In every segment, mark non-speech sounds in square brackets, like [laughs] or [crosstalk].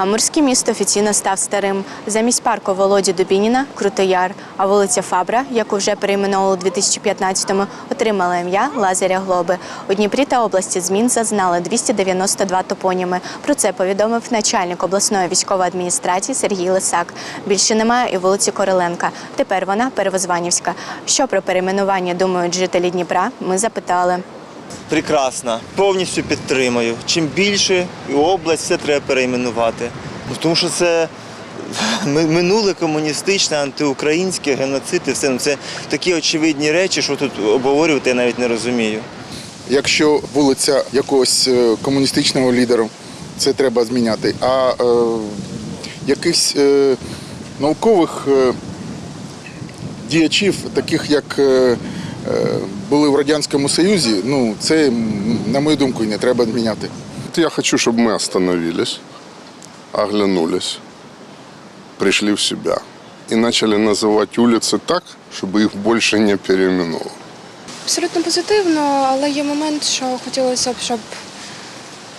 Амурське місто офіційно став старим. Замість парку Володі Дубініна Крутояр, а вулиця Фабра, яку вже перейменували у 2015-му, отримала ім'я Лазаря Глоби. У Дніпрі та області змін зазнали 292 топоніми. Про це повідомив начальник обласної військової адміністрації Сергій Лисак. Більше немає і вулиці Короленка. Тепер вона Перевозванівська. Що про перейменування думають жителі Дніпра? Ми запитали. Прекрасно, повністю підтримую. Чим більше і область, все треба перейменувати. Ну, Тому що це [laughs] минуле комуністичне, антиукраїнське, геноцид і все. Ну, Це такі очевидні речі, що тут обговорювати я навіть не розумію. Якщо вулиця якогось е, комуністичного лідера, це треба зміняти. А е, якихось е, наукових е, діячів, таких як е, були в Радянському Союзі, ну це, м, на мою думку, і не треба зміняти. Я хочу, чтобы мы остановились, оглянулись, пришли в себя и начали называть улицы так, чтобы их больше не переименовывали. Абсолютно позитивно, але є момент, що хотілося б, щоб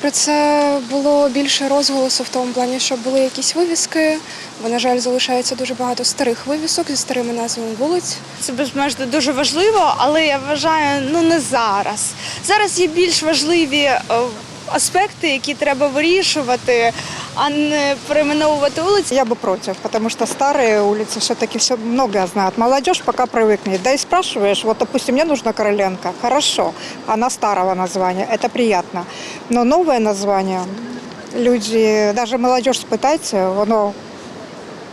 про це було більше розголосу в тому плані, щоб були якісь вивіски. Бо, на жаль, залишається дуже багато старих вивісок зі старими назвами вулиць. Це безмежно дуже важливо, але я вважаю, ну не зараз. Зараз є більш важливі е, аспекти, які треба вирішувати, а не перейменовувати вулиці. Я бы против, потому что старые улицы все-таки все много знают. Молодежь пока привыкнет. Да и спрашиваешь, вот, допустим, мне нужна Короленко. Хорошо, она старого названия, это приятно. Но новое название, люди, даже молодежь спитайте, воно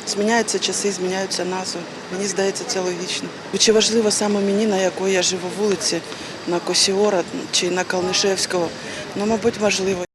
Зміняються часи, зміняються назви. Мені здається, це логічно. Чи важливо саме мені, на якої я живу вулиці, на Косіора чи на Калнишевського? Ну, мабуть, важливо.